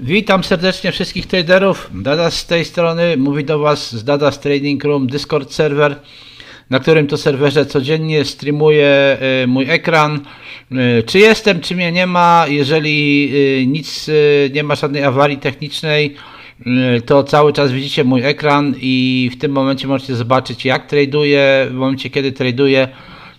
Witam serdecznie wszystkich traderów. Dada z tej strony mówi do Was z Dada Trading Room Discord serwer, na którym to serwerze codziennie streamuję y, mój ekran. Y, Czy jestem, czy mnie nie ma, jeżeli y, nic nie ma żadnej awarii technicznej, to cały czas widzicie mój ekran i w tym momencie możecie zobaczyć jak traduję, w momencie kiedy traduję.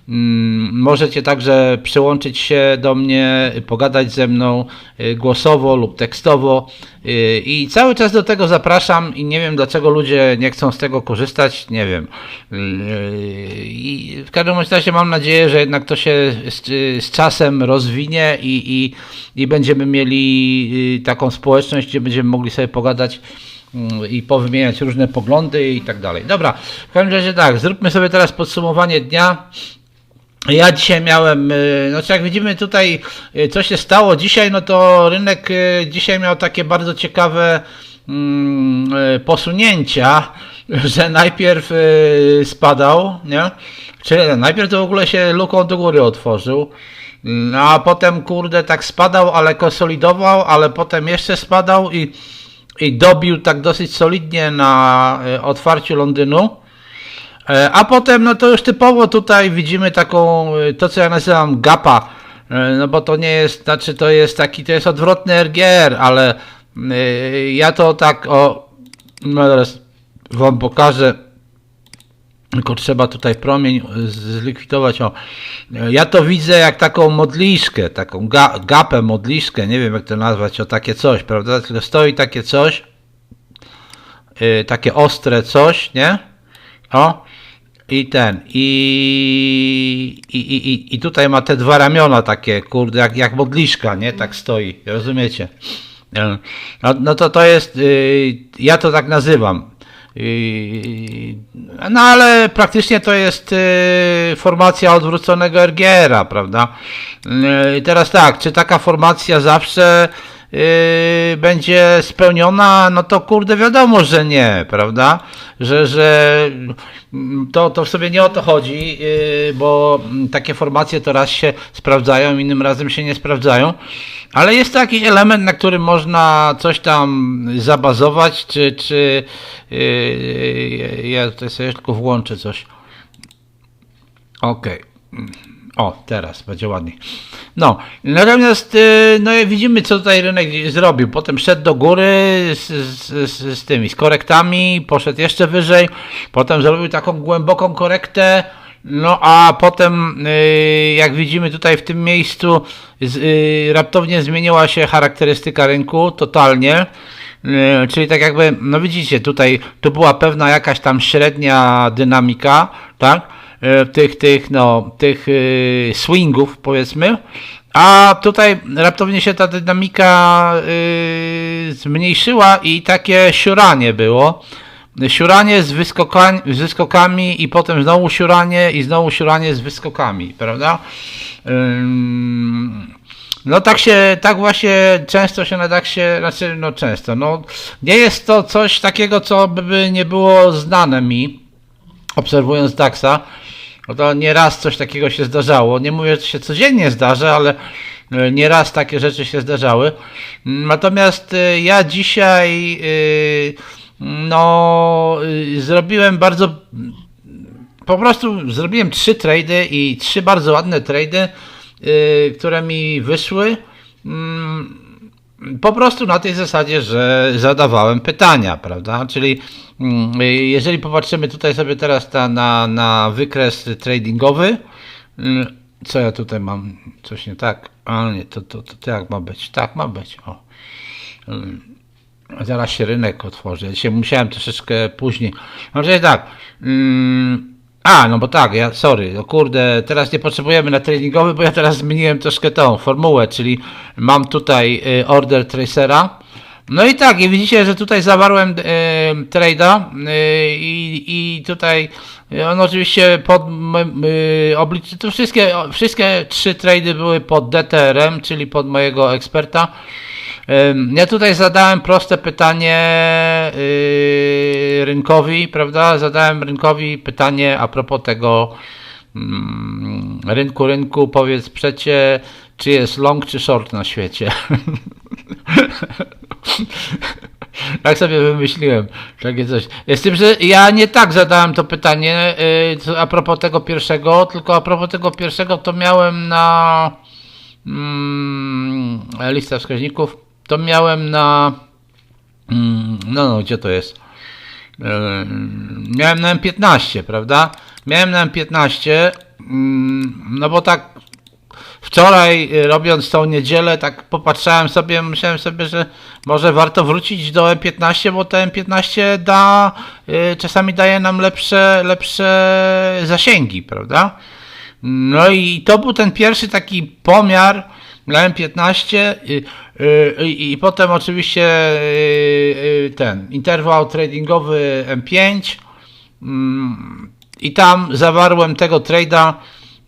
Mm, Możecie także przyłączyć się do mnie, pogadać ze mną y, głosowo lub tekstowo y, i cały czas do tego zapraszam i nie wiem dlaczego ludzie nie chcą z tego korzystać, nie wiem. Y, I w każdym razie mam nadzieję, że jednak to się z, z czasem rozwinie i, i, i będziemy mieli taką społeczność, gdzie będziemy mogli sobie pogadać mm, i powymieniać różne poglądy i tak dalej. Dobra, w każdym razie tak, zróbmy sobie teraz podsumowanie dnia. Ja dzisiaj miałem, y, no jak widzimy tutaj, y, co się stało dzisiaj, no to rynek y, dzisiaj miał takie bardzo ciekawe mm, posunięcia, że najpierw spadał, nie? Czyli najpierw to w ogóle się luką do góry otworzył, no, a potem kurde tak spadał, ale konsolidował, ale potem jeszcze spadał i, i dobił tak dosyć solidnie na otwarciu Londynu. E, A potem, no to już typowo tutaj widzimy taką, e, to co ja nazywam gapa, E, no bo to nie jest, znaczy to jest taki, to jest odwrotny RGR, ale ja to tak, o, no teraz wam pokażę, tylko trzeba tutaj promień zlikwidować, o, ja to widzę jak taką modliszkę, taką ga, gapę, modliszkę, nie wiem jak to nazwać, o takie coś, prawda, tylko stoi takie coś, takie ostre coś, nie? O, i ten, i, i, i, i- i tutaj ma te dwa ramiona takie, kurde, jak, jak modliszka, nie? Tak stoi, rozumiecie? E, No, no to to jest, y, ja to tak nazywam. Y, No ale praktycznie to jest y, formacja odwróconego RGR-a, prawda? Y, Teraz tak, czy taka formacja zawsze y, będzie spełniona? No to kurde wiadomo, że nie, prawda? Że, że to, to w sobie nie o to chodzi, y, bo takie formacje to raz się sprawdzają, innym razem się nie sprawdzają. Ale jest to jakiś element, na którym można coś tam zabazować, czy, czy yy, ja tutaj sobie tylko włączę coś. Okej. O, teraz będzie ładniej. No, natomiast yy, no, widzimy, co tutaj rynek zrobił. Potem szedł do góry z, z, z, z tymi, z korektami, poszedł jeszcze wyżej, potem zrobił taką głęboką korektę, no a potem, yy, jak widzimy tutaj w tym miejscu, yy, raptownie zmieniła się charakterystyka rynku totalnie. Czyli tak jakby, no widzicie, tutaj tu była pewna jakaś tam średnia dynamika, tak? Yy, Tych, tych, no, tych yy, swingów, powiedzmy. A tutaj raptownie się ta dynamika yy, zmniejszyła i takie siuranie było. Siuranie z, wyskoka- z wyskokami i potem znowu siuranie i znowu siuranie z wyskokami, prawda? No tak się, tak właśnie często się na tak się, znaczy no często, no nie jest to coś takiego, co by nie było znane mi, obserwując DAXa, to nieraz coś takiego się zdarzało. Nie mówię, że się codziennie zdarza, ale e, nieraz takie rzeczy się zdarzały. Natomiast e, ja dzisiaj e, no zrobiłem bardzo po prostu zrobiłem trzy trady i trzy bardzo ładne trady, które mi wyszły. Po prostu na tej zasadzie, że zadawałem pytania, prawda? Czyli mm, jeżeli popatrzymy tutaj sobie teraz ta, na, na wykres tradingowy, mm, co ja tutaj mam? Coś nie tak? A nie, to, to, to, to jak ma być? Tak ma być. O. Mm, Zaraz się rynek otworzy. Ja Dzisiaj musiałem troszeczkę później. Znaczy tak. A, no bo tak, ja, sorry, no kurde, teraz nie potrzebujemy na treningowy, bo ja teraz zmieniłem troszkę tą formułę, czyli mam tutaj y, order tracera. No i tak, i widzicie, że tutaj zawarłem y, trade'a y, i, tutaj y, on oczywiście pod y, oblicze, to wszystkie, wszystkie trzy trady były pod DTR-em, czyli pod mojego eksperta. Ja tutaj zadałem proste pytanie yy, rynkowi, prawda? Zadałem rynkowi pytanie a propos tego mm, rynku, rynku. Powiedz przecie, czy jest long, czy short na świecie. Tak sobie wymyśliłem, takie coś. Z tym, że ja nie tak zadałem to pytanie co- a propos tego pierwszego, tylko a propos tego pierwszego to miałem na mm, lista wskaźników, to miałem na mm, no, no, gdzie to jest? Yy, miałem na M15, prawda? Miałem na M15, mm, no bo tak wczoraj y, robiąc tą niedzielę, tak popatrzałem sobie, myślałem sobie, że może warto wrócić do M15, bo to M15 da, y, czasami daje nam lepsze, lepsze zasięgi, prawda? No i to był ten pierwszy taki pomiar dla M15 y, i potem oczywiście y, y, ten interwał tradingowy M5 Mm, I tam zawarłem tego trade'a.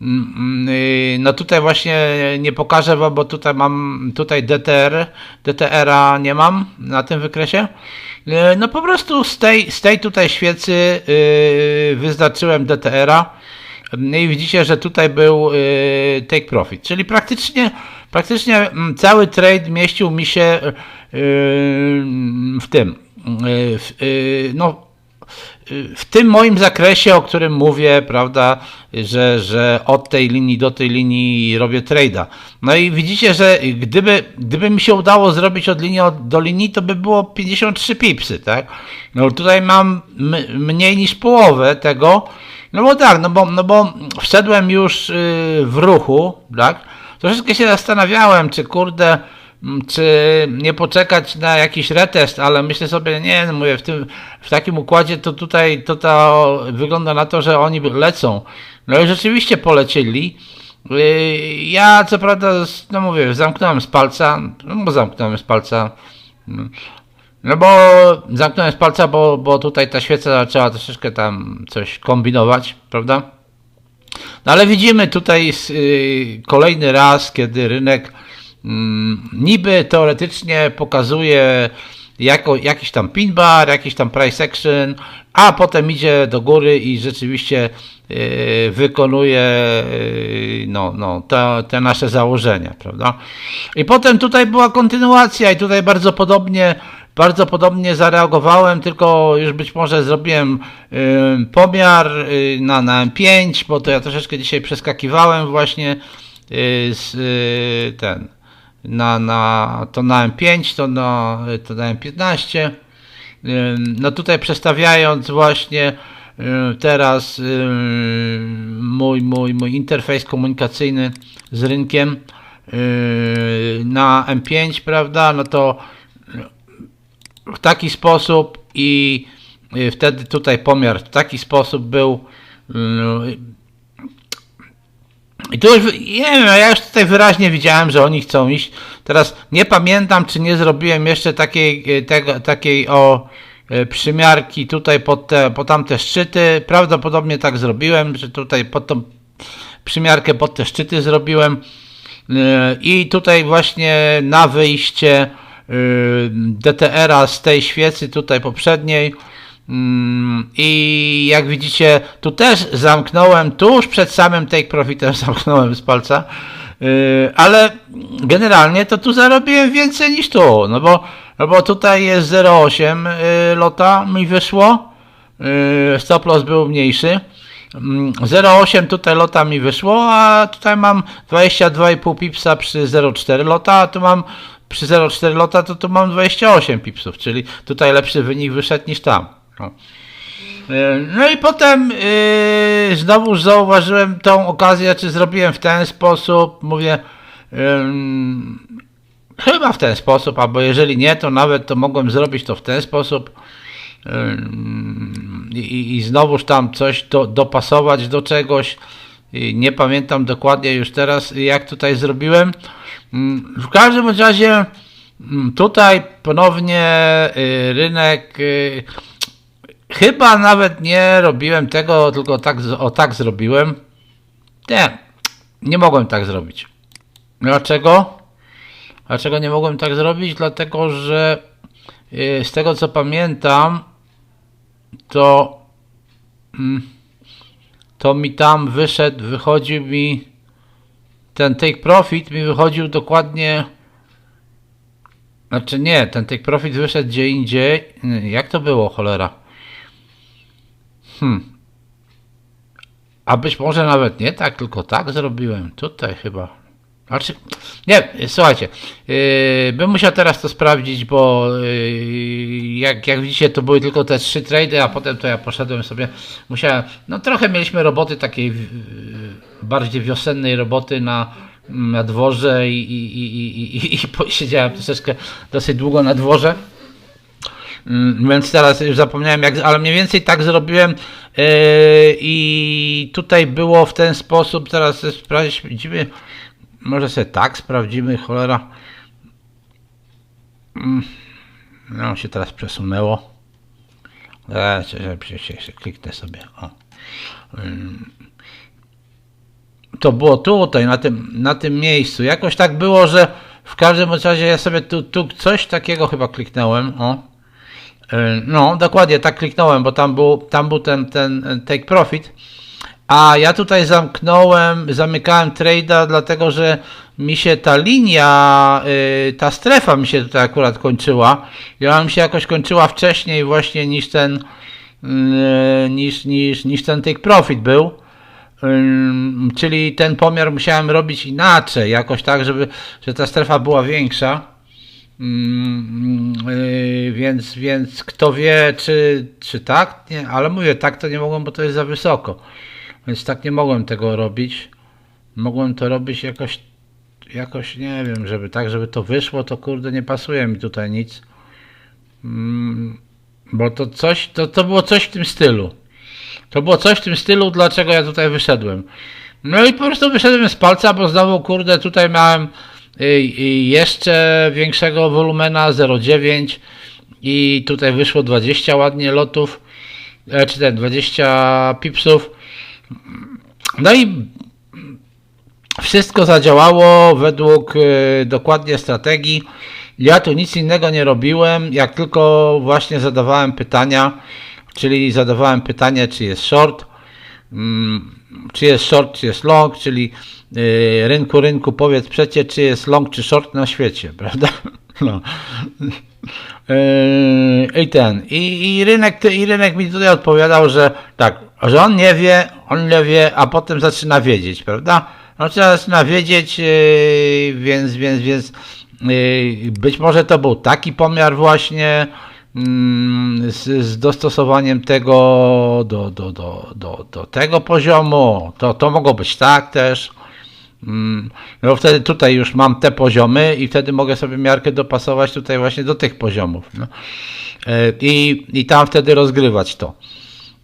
mm, No tutaj właśnie nie pokażę wam, bo tutaj mam tutaj DTR, DTR-a nie mam na tym wykresie. No po prostu z tej, z tej tutaj świecy wyznaczyłem DTR-a. No i widzicie, że tutaj był take profit, czyli praktycznie, praktycznie mm, cały trade mieścił mi się y, w tym, y, w, y, no w tym moim zakresie, o którym mówię, prawda, że, że od tej linii do tej linii robię trade'a. No i widzicie, że gdyby, gdyby mi się udało zrobić od linii do linii, to by było 53 pipsy, tak? No tutaj mam mniej niż połowę tego, no bo tak, no bo, no bo wszedłem już yy, w ruchu, tak? Troszeczkę się zastanawiałem, czy kurde, czy nie poczekać na jakiś retest, ale myślę sobie, nie, no mówię, w, tym, w takim układzie to tutaj to, to wygląda na to, że oni lecą. No i rzeczywiście polecieli. Yy, Ja co prawda, no mówię, zamknąłem z palca, no bo zamknąłem z palca, no bo zamknąłem z palca, bo, bo tutaj ta świeca zaczęła troszeczkę tam coś kombinować, prawda? No ale widzimy tutaj y, kolejny raz, kiedy rynek mm, niby teoretycznie pokazuje jako, jakiś tam pin bar, jakiś tam price action, a potem idzie do góry i rzeczywiście y, wykonuje y, no, no, te, te nasze założenia, prawda? I potem tutaj była kontynuacja i tutaj bardzo podobnie bardzo podobnie zareagowałem, tylko już być może zrobiłem y, pomiar y, na, na M5, bo to ja troszeczkę dzisiaj przeskakiwałem właśnie y, z y, ten na, na to na M5, to na, to na M15. Y, No tutaj przestawiając właśnie y, teraz mój, mój, mój interfejs komunikacyjny z rynkiem y, na M5, prawda, no to w taki sposób i y, wtedy tutaj pomiar w taki sposób był. y, I tu już, nie wiem, ja już tutaj wyraźnie widziałem, że oni chcą iść. Teraz nie pamiętam, czy nie zrobiłem jeszcze takiej, y, tego, takiej o przymiarki tutaj pod, te, pod tamte szczyty. Prawdopodobnie tak zrobiłem, że tutaj pod tą przymiarkę pod te szczyty zrobiłem. I tutaj właśnie na wyjście DTR-a z tej świecy tutaj poprzedniej. Mm, I jak widzicie, tu też zamknąłem, tuż przed samym take profitem zamknąłem z palca, Y, ale generalnie to tu zarobiłem więcej niż tu, no bo, no bo tutaj jest 0,8 y, lota mi wyszło, y, stop loss był mniejszy, Mm, 0,8 tutaj lota mi wyszło, a tutaj mam 22,5 pipsa przy 0,4 lota, a tu mam przy 0,4 lota to tu mam 28 pipsów, czyli tutaj lepszy wynik wyszedł niż tam. No. E, No i potem yy, znowu zauważyłem tą okazję, czy zrobiłem w ten sposób, mówię, ym, chyba w ten sposób, albo jeżeli nie, to nawet to mogłem zrobić to w ten sposób i, i znowuż tam coś do, dopasować do czegoś. Nie pamiętam dokładnie już teraz, jak tutaj zrobiłem. Ym, W każdym razie ym, tutaj ponownie y, rynek y, Chyba nawet nie robiłem tego, tylko tak, o tak zrobiłem. Nie, nie mogłem tak zrobić. Dlaczego? Dlaczego nie mogłem tak zrobić? Dlatego, że yy, z tego co pamiętam, to mm, to mi tam wyszedł, wychodził mi ten take profit mi wychodził dokładnie Znaczy nie, ten take profit wyszedł gdzie indziej. Jak to było, cholera? Hmm. A być może nawet nie tak, tylko tak zrobiłem. Tutaj chyba. Znaczy, nie, słuchajcie, yy, bym musiał teraz to sprawdzić, bo yy, jak, jak widzicie, to były tylko te trzy trady, a potem to ja poszedłem sobie, musiałem, no trochę mieliśmy roboty takiej yy, bardziej wiosennej roboty na, na dworze i, i, i, i, i, siedziałem troszeczkę dosyć długo na dworze. Mm, Więc teraz już zapomniałem, jak, ale mniej więcej tak zrobiłem yy, i tutaj było w ten sposób, teraz sprawdzimy, może sobie tak sprawdzimy, cholera. Mm, No się teraz przesunęło. Się kliknę sobie. O. Ym. To było tutaj, na tym, na tym miejscu. Jakoś tak było, że w każdym razie ja sobie tu, tu coś takiego chyba kliknąłem. O. Yy, No, dokładnie tak kliknąłem, bo tam był, tam był ten, ten take profit. A ja tutaj zamknąłem, zamykałem trade'a, dlatego że mi się ta linia, yy, ta strefa mi się tutaj akurat kończyła. Ona mi się jakoś kończyła wcześniej właśnie niż ten, yy, niż, niż, niż ten take profit był. Czyli ten pomiar musiałem robić inaczej, jakoś tak, żeby, że ta strefa była większa. Yy, więc, więc kto wie, czy, czy tak? Nie, ale mówię, tak to nie mogłem, bo to jest za wysoko. Więc tak nie mogłem tego robić. Mogłem to robić jakoś, jakoś nie wiem, żeby tak, żeby to wyszło, to kurde nie pasuje mi tutaj nic. Mm, bo to coś, to, to było coś w tym stylu. To było coś w tym stylu, dlaczego ja tutaj wyszedłem. No i po prostu wyszedłem z palca, bo znowu kurde tutaj miałem y, y, jeszcze większego wolumena 0,9 i tutaj wyszło 20 ładnie lotów, e, czy te 20 pipsów. No i wszystko zadziałało według y, dokładnie strategii. Ja tu nic innego nie robiłem, jak tylko właśnie zadawałem pytania, czyli zadawałem pytanie, czy jest short, mm, czy jest short, czy jest long, czyli y, rynku, rynku, powiedz przecie, czy jest long, czy short na świecie, prawda? No. Yy, I ten, i, i, rynek, i rynek mi tutaj odpowiadał, że tak, że on nie wie, on nie wie, a potem zaczyna wiedzieć, prawda? On zaczyna wiedzieć, yy, więc, więc, więc yy, być może to był taki pomiar właśnie mm, z, z dostosowaniem tego do, do, do, do, do tego poziomu. To, to mogło być tak też. Mm, No wtedy tutaj już mam te poziomy i wtedy mogę sobie miarkę dopasować tutaj właśnie do tych poziomów. No. E, I, I tam wtedy rozgrywać to.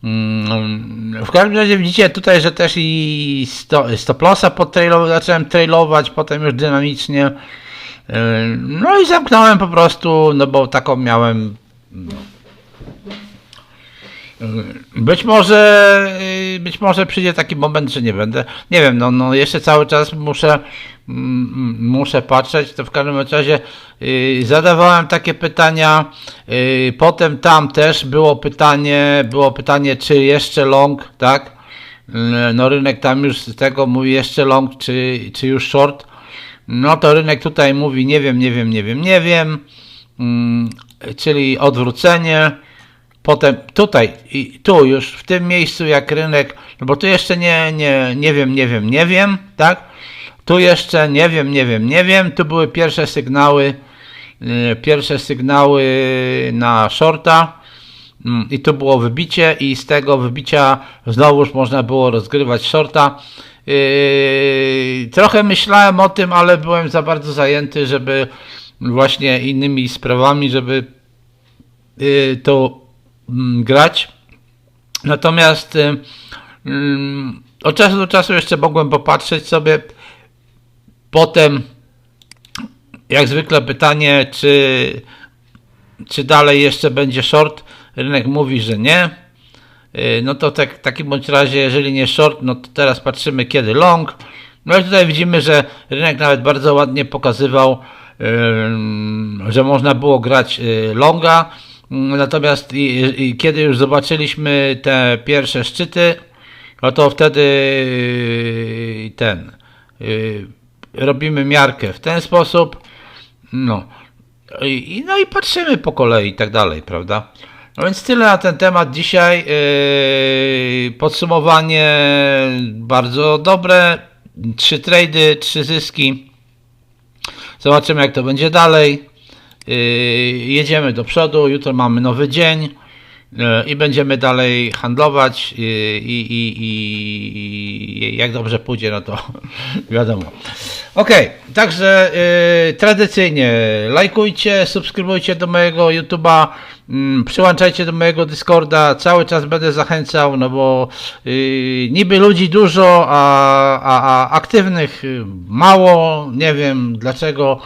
Mm, W każdym razie widzicie tutaj, że też i sto, stop lossa podtrailow- zacząłem trailować, potem już dynamicznie. E, No i zamknąłem po prostu, no bo taką miałem być może, y, być może przyjdzie taki moment, że nie będę. Nie wiem, no, no jeszcze cały czas muszę, muszę patrzeć. To w każdym razie y, zadawałem takie pytania. y, Potem tam też było pytanie, było pytanie, czy jeszcze long, tak? Y, No rynek tam już z tego mówi jeszcze long, czy, czy już short. No to rynek tutaj mówi nie wiem, nie wiem, nie wiem, nie wiem. Mm, Czyli odwrócenie. Potem tutaj i tu już w tym miejscu jak rynek, no bo tu jeszcze nie, nie, nie wiem, nie wiem, nie wiem, tak? Tu jeszcze nie wiem, nie wiem, nie wiem. Tu były pierwsze sygnały, yy, pierwsze sygnały na shorta Mm, i tu było wybicie i z tego wybicia znowuż można było rozgrywać shorta. Yy, trochę myślałem o tym, ale byłem za bardzo zajęty, żeby właśnie innymi sprawami, żeby yy, to mm, grać. Natomiast y, mm, od czasu do czasu jeszcze mogłem popatrzeć sobie. Potem, jak zwykle, pytanie, czy, czy dalej jeszcze będzie short. Rynek mówi, że nie. Y, No to tak, w takim bądź razie, jeżeli nie short, no to teraz patrzymy kiedy long. No i tutaj widzimy, że rynek nawet bardzo ładnie pokazywał, że można było grać y, longa. Natomiast kiedy już zobaczyliśmy te pierwsze szczyty, no to wtedy y, ten robimy miarkę w ten sposób. No. i, no i patrzymy po kolei i tak dalej, prawda? No więc tyle na ten temat dzisiaj. Yy, podsumowanie bardzo dobre. Trzy trady, trzy zyski. Zobaczymy jak to będzie dalej. Yy, jedziemy do przodu. Jutro mamy nowy dzień. yy, I będziemy dalej handlować i, i, i, i jak dobrze pójdzie, no to wiadomo. Ok, także yy, tradycyjnie lajkujcie, subskrybujcie do mojego YouTube'a, mm, przyłączajcie do mojego Discorda, cały czas będę zachęcał, no bo yy, niby ludzi dużo, a, a, a aktywnych yy, mało, nie wiem dlaczego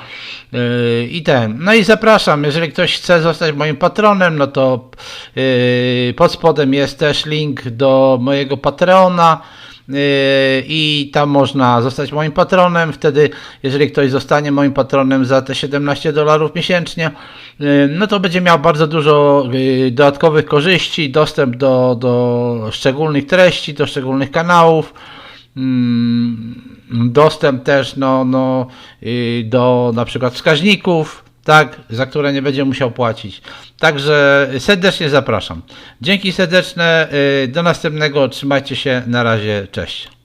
yy, i ten. No i zapraszam, jeżeli ktoś chce zostać moim patronem, no to yy, pod spodem jest też link do mojego Patreona. Yy, i tam można zostać moim patronem. Wtedy, jeżeli ktoś zostanie moim patronem za te 17 dolarów miesięcznie, yy, no to będzie miał bardzo dużo yy, dodatkowych korzyści, dostęp do, do szczególnych treści, do szczególnych kanałów. mm, Dostęp też no, no, do na przykład wskaźników, tak, za które nie będzie musiał płacić. Także serdecznie zapraszam. Dzięki serdeczne, yy, do następnego, trzymajcie się, na razie, cześć.